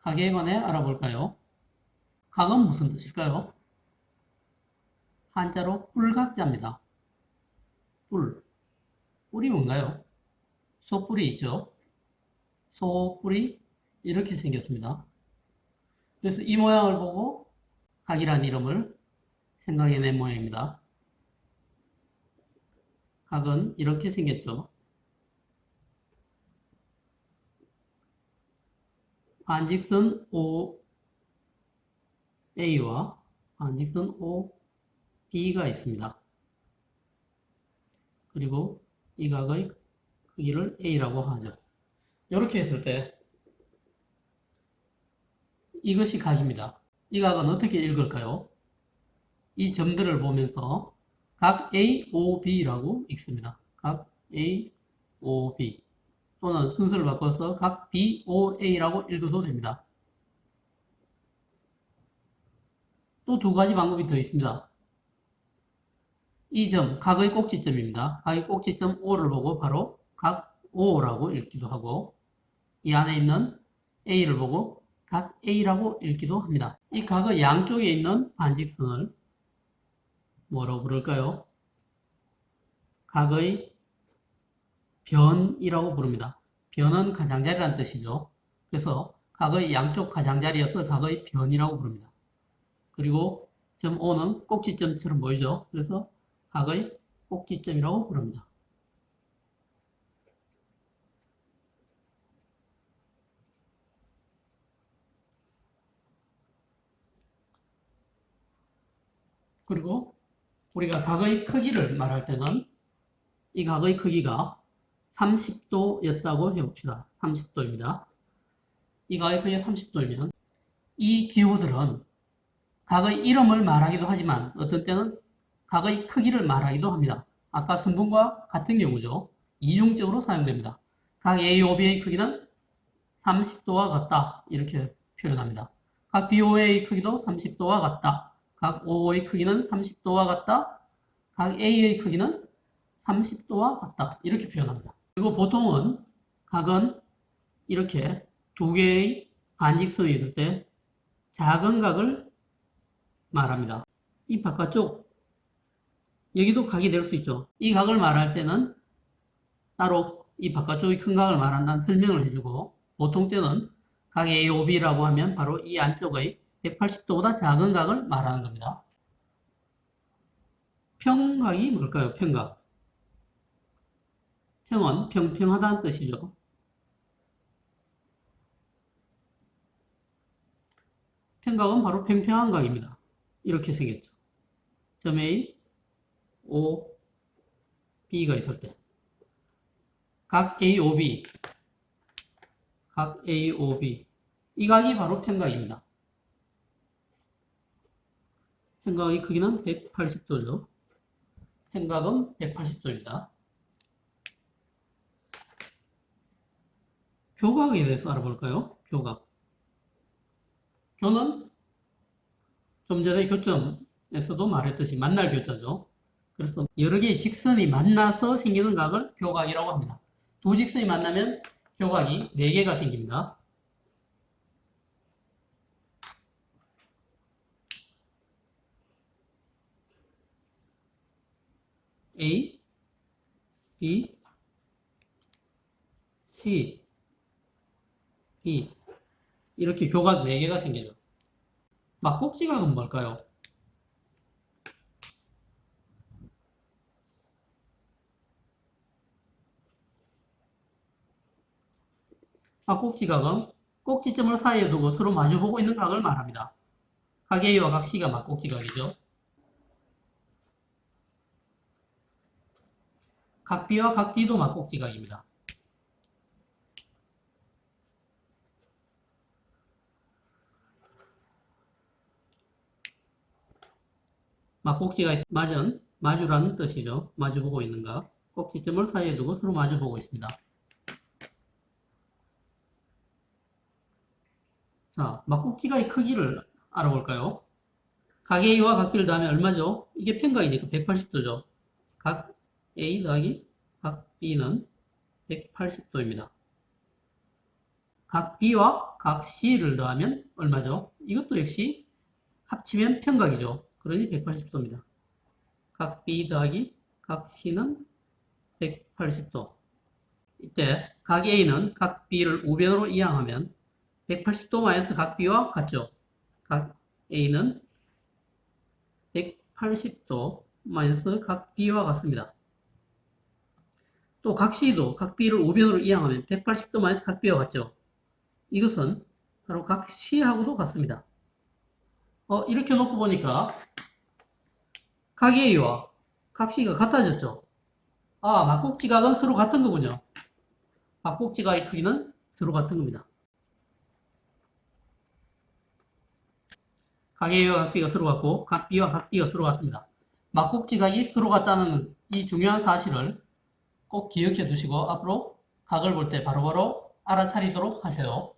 각에 관해 알아볼까요? 각은 무슨 뜻일까요? 한자로 뿔각자입니다. 뿔. 뿔이 뭔가요? 소뿔이 있죠? 소뿔이 이렇게 생겼습니다. 그래서 이 모양을 보고 각이란 이름을 생각해낸 모양입니다. 각은 이렇게 생겼죠. 반직선 OA와 반직선 OB가 있습니다. 그리고 이 각의 크기를 A라고 하죠. 이렇게 했을 때 이것이 각입니다. 이 각은 어떻게 읽을까요? 이 점들을 보면서 각 AOB라고 읽습니다. 각 AOB 또는 순서를 바꿔서 각 BOA라고 읽어도 됩니다. 또 두 가지 방법이 더 있습니다. 이 점, 각의 꼭지점입니다. 각의 꼭지점 O를 보고 바로 각 O라고 읽기도 하고 이 안에 있는 A를 보고 각 A라고 읽기도 합니다. 이 각의 양쪽에 있는 반직선을 뭐라고 부를까요? 각의 변이라고 부릅니다. 변은 가장자리라는 뜻이죠. 그래서 각의 양쪽 가장자리여서 각의 변이라고 부릅니다. 그리고 점 O는 꼭지점처럼 보이죠. 그래서 각의 꼭지점이라고 부릅니다. 그리고 우리가 각의 크기를 말할 때는 이 각의 크기가 30도였다고 해봅시다. 30도입니다. 이 크기가 30도이면 이 기호들은 각의 이름을 말하기도 하지만 어떤 때는 각의 크기를 말하기도 합니다. 아까 선분과 같은 경우죠. 이중적으로 사용됩니다. 각 A, O, B의 크기는 30도와 같다. 이렇게 표현합니다. 각 BO의 크기도 30도와 같다. 각 O의 크기는 30도와 같다. 각 A의 크기는 30도와 같다. 이렇게 표현합니다. 그리고 보통은 각은 이렇게 두 개의 반직선이 있을 때 작은 각을 말합니다. 이 바깥쪽 여기도 각이 될 수 있죠. 이 각을 말할 때는 따로 이 바깥쪽의 큰 각을 말한다는 설명을 해주고 보통 때는 각 AOB라고 하면 바로 이 안쪽의 180도보다 작은 각을 말하는 겁니다. 평각이 뭘까요? 평각. 평은 평평하다는 뜻이죠. 평각은 바로 평평한 각입니다. 이렇게 생겼죠. 점 A, O, B가 있을 때. 각 A, O, B. 각 A, O, B. 이 각이 바로 평각입니다. 평각의 크기는 180도죠. 평각은 180도입니다. 교각에 대해서 알아볼까요? 교각. 교는 좀 전에 교점에서도 말했듯이 만날 교자죠. 그래서 여러 개의 직선이 만나서 생기는 각을 교각이라고 합니다. 두 직선이 만나면 교각이 4개가 생깁니다. A, B, C, D 이렇게 교각 4개가 생기죠. 막꼭지 각은 뭘까요? 막꼭지 각은 꼭지점을 사이에 두고 서로 마주보고 있는 각을 말합니다. 각 A와 각 C가 막꼭지 각이죠. 각 B와 각 D도 막꼭지 각입니다. 막 꼭지가 있, 맞은, 마주라는 뜻이죠. 마주보고 있는가. 꼭지점을 사이에 두고 서로 마주보고 있습니다. 자, 막꼭지가의 크기를 알아볼까요? 각 A와 각 B를 더하면 얼마죠? 이게 평각이니까 180도죠. 각 A 더하기 각 B는 180도입니다. 각 B와 각 C를 더하면 얼마죠? 이것도 역시 합치면 평각이죠. 그러니 180도입니다. 각 B 더하기 각 C는 180도. 이때 각 A는 각 B를 우변으로 이항하면 180도 마이너스 각 B와 같죠. 각 A는 180도 마이너스 각 B와 같습니다. 또 각 C도 각 B를 우변으로 이항하면 180도 마이너스 각 B와 같죠. 이것은 바로 각 C하고도 같습니다. 어, 이렇게 놓고 보니까 각 A와 각 C가 같아졌죠. 아, 막국지각은 서로 같은 거군요. 막국지각의 크기는 서로 같은 겁니다. 각 A와 각 B가 서로 같고 각 B와 각 D가 서로 같습니다. 막국지각이 서로 같다는 이 중요한 사실을 꼭 기억해 두시고 앞으로 각을 볼 때 바로바로 알아차리도록 하세요.